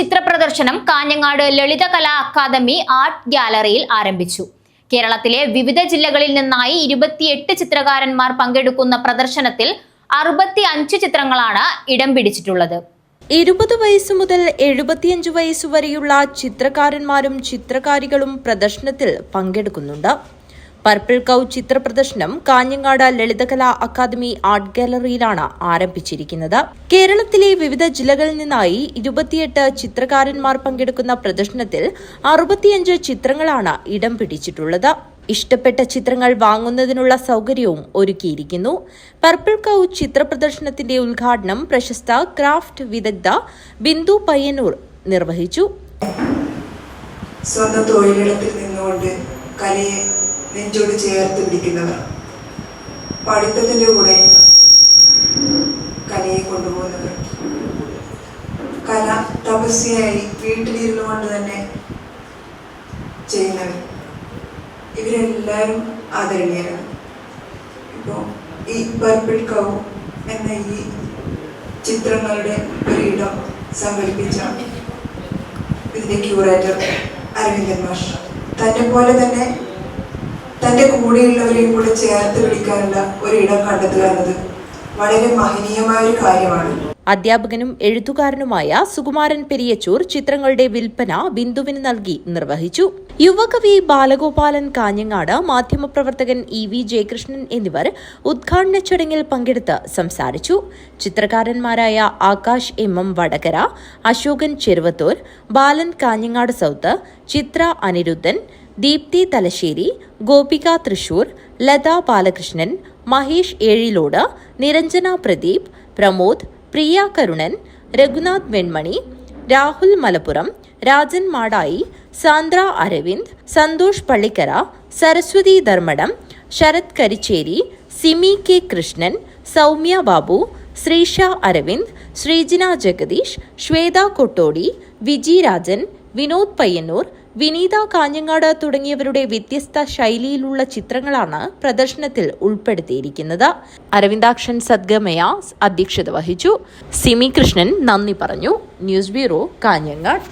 ചിത്ര പ്രദർശനം Kanhangad Lalithakala academy art ഗ്യാലറിയിൽ ആരംഭിച്ചു. കേരളത്തിലെ വിവിധ ജില്ലകളിൽ നിന്നായി ഇരുപത്തിയെട്ട് ചിത്രകാരന്മാർ പങ്കെടുക്കുന്ന പ്രദർശനത്തിൽ അറുപത്തി അഞ്ച് ചിത്രങ്ങളാണ് ഇടം പിടിച്ചിട്ടുള്ളത്. ഇരുപത് വയസ്സ് മുതൽ എഴുപത്തിയഞ്ച് വയസ്സ് വരെയുള്ള ചിത്രകാരന്മാരും ചിത്രകാരികളും പ്രദർശനത്തിൽ പങ്കെടുക്കുന്നുണ്ട്. പർപ്പിൾ കൗ ചിത്ര പ്രദർശനം കാഞ്ഞങ്ങാട് ലളിതകലാ അക്കാദമി ആർട്ട് ഗാലറിയിലാണ് ആരംഭിച്ചിരിക്കുന്നത്. കേരളത്തിലെ വിവിധ ജില്ലകളിൽ നിന്നായി ഇരുപത്തിയെട്ട് ചിത്രകാരന്മാർ പങ്കെടുക്കുന്ന പ്രദർശനത്തിൽ അറുപത്തിയഞ്ച് ചിത്രങ്ങളാണ് ഇടം പിടിച്ചിട്ടുള്ളത്. ഇഷ്ടപ്പെട്ട ചിത്രങ്ങൾ വാങ്ങുന്നതിനുള്ള സൗകര്യവും ഒരുക്കിയിരിക്കുന്നു. പർപ്പിൾ കൗ ചിത്ര പ്രദർശനത്തിന്റെ ഉദ്ഘാടനം പ്രശസ്ത ക്രാഫ്റ്റ് വിദഗ്ധ ബിന്ദു പയ്യന്നൂർ നിർവഹിച്ചു. സ്വന്തം തൊഴിലിടത്തിൽ നിന്നുകൊണ്ട് കലയെ നെഞ്ചോട് ചേർത്ത് പിടിക്കുന്നവർ. പഠിത്തത്തിന്റെ കൂടെ കലയെ കൊണ്ടുപോകുന്നവർ. കല തപസ്യയായി വീട്ടിലിരുന്നു കൊണ്ട് തന്നെ ചെയ്യുന്നവർ. ഇവരെല്ലാവരും ആദരണീയരാണ്. ഇപ്പോൾ ഈ പർപ്പിൾ കൗ എന്ന ഈ ചിത്രങ്ങളുടെ ഒരു ഇടം സങ്കല്പിച്ച ഇതിന്റെ ക്യൂറേറ്റർ അരവിന്ദൻ മാഷ്. തന്നെ പോലെ തന്നെ തന്റെ കൂടെയുള്ളവരെയും കൂടെ ചേർത്ത് പിടിക്കാനുള്ള ഒരു ഇടം കണ്ടെത്തുക എന്നത് വളരെ മഹനീയമായ ഒരു കാര്യമാണ്. അധ്യാപകനും എഴുത്തുകാരനുമായ സുകുമാരൻ പെരിയച്ചൂർ ചിത്രങ്ങളുടെ വിൽപ്പന ബിന്ദുവിന് നൽകി നിർവഹിച്ചു. യുവകവി ബാലഗോപാലൻ കാഞ്ഞങ്ങാട് മാധ്യമപ്രവർത്തകൻ ഇ വി ജയകൃഷ്ണൻ എന്നിവർ ഉദ്ഘാടന ചടങ്ങിൽ പങ്കെടുത്ത് സംസാരിച്ചു. ചിത്രകാരന്മാരായ Akash M M Vadakara Ashokan Cheruvathur Balan Kanhangad south Chithra Anirudhan Deepthi Thalassery Gopika Thrissur Latha Balakrishnan Mahesh Ezhilode Niranjana Pradeep Pramod Priya Karunan Raghunath Venmani Rahul Malappuram Rajan Madayi Sandra Aravind Santhosh Pallikkara Saraswathi Dharmadam Sarath Karicheri Simi K Krishnan Soumya Babu Sreesha Aravind Sreejina Jagadeesh Swetha Kottodi Viji Rajan Vinod Payyanur Vineetha Kanhangad തുടങ്ങിയവരുടെ വ്യത്യസ്ത ശൈലിയിലുള്ള ചിത്രങ്ങളാണ് പ്രദർശനത്തിൽ ഉൾപ്പെടുത്തിയിരിക്കുന്നത്. അരവിന്ദാക്ഷൻ സദ്ഗമയ അധ്യക്ഷത വഹിച്ചു. സിമി കൃഷ്ണൻ നന്ദി പറഞ്ഞു. News bureau Kanhangad.